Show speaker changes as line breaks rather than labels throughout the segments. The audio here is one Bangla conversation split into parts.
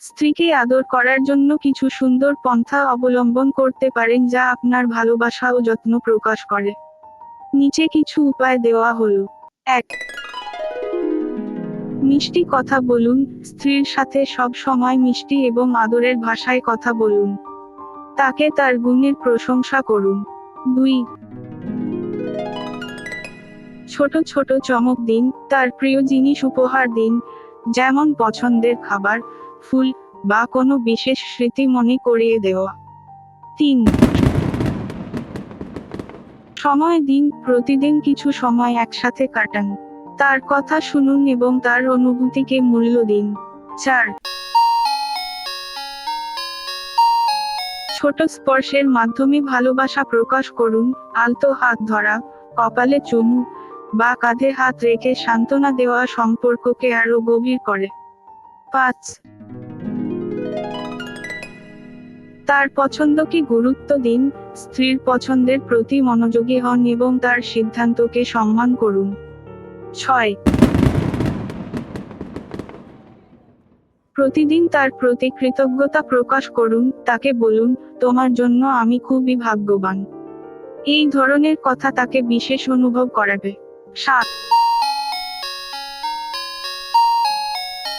স্ত্রীকে আদর করার জন্য কিছু সুন্দর পন্থা অবলম্বন করতে পারেন যা আপনার ভালোবাসা ও যত্ন প্রকাশ করে। নিচে কিছু উপায় দেওয়া হলো। এক, মিষ্টি কথা বলুন, স্ত্রীর সাথে সব সময় মিষ্টি এবং আদরের ভাষায় কথা বলুন। তাকে তার গুণের প্রশংসা করুন। দুই, ছোট ছোট চমক দিন, তার প্রিয় জিনিস উপহার দিন, যেমন পছন্দের খাবার ফুল, বা কোনো বিশেষ স্মৃতি মনে করিয়ে দেওয়া। তিন। সময় দিন, প্রতিদিন কিছু সময় একসাথে কাটান। তার কথা শুনুন এবং তার অনুভূতিকে মূল্য দিন। চার। ছোট স্পর্শের মাধ্যমে ভালোবাসা প্রকাশ করুন, আলতো হাত ধরা, কপালে চুমু, বা কাঁধে হাত রেখে সান্ত্বনা দেওয়া সম্পর্ককে আরও গভীর করে। পাঁচ। তার পছন্দকে গুরুত্ব দিন, স্ত্রীর পছন্দের প্রতি মনোযোগী হন এবং তার সিদ্ধান্তকে সম্মান করুন। ছয়। প্রতিদিন তার প্রতি কৃতজ্ঞতা প্রকাশ করুন, তাকে বলুন, তোমার জন্য আমি খুবই ভাগ্যবান। এই ধরনের কথা তাকে বিশেষ অনুভব করাবে। সাত।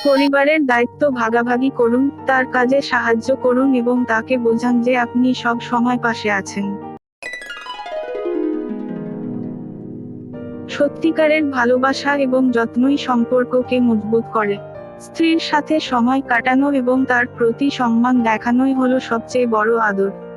পরিবারের দায়িত্ব ভাগাভাগি করুন, তার কাজে সাহায্য করুন এবং তাকে বোঝান যে আপনি সব সময় পাশে আছেন। সত্যিকারের ভালোবাসা এবং যত্নই সম্পর্ককে মজবুত করে। স্ত্রীর সাথে সময় কাটানো এবং তার প্রতি সম্মান দেখানোই হলো সবচেয়ে বড় আদর।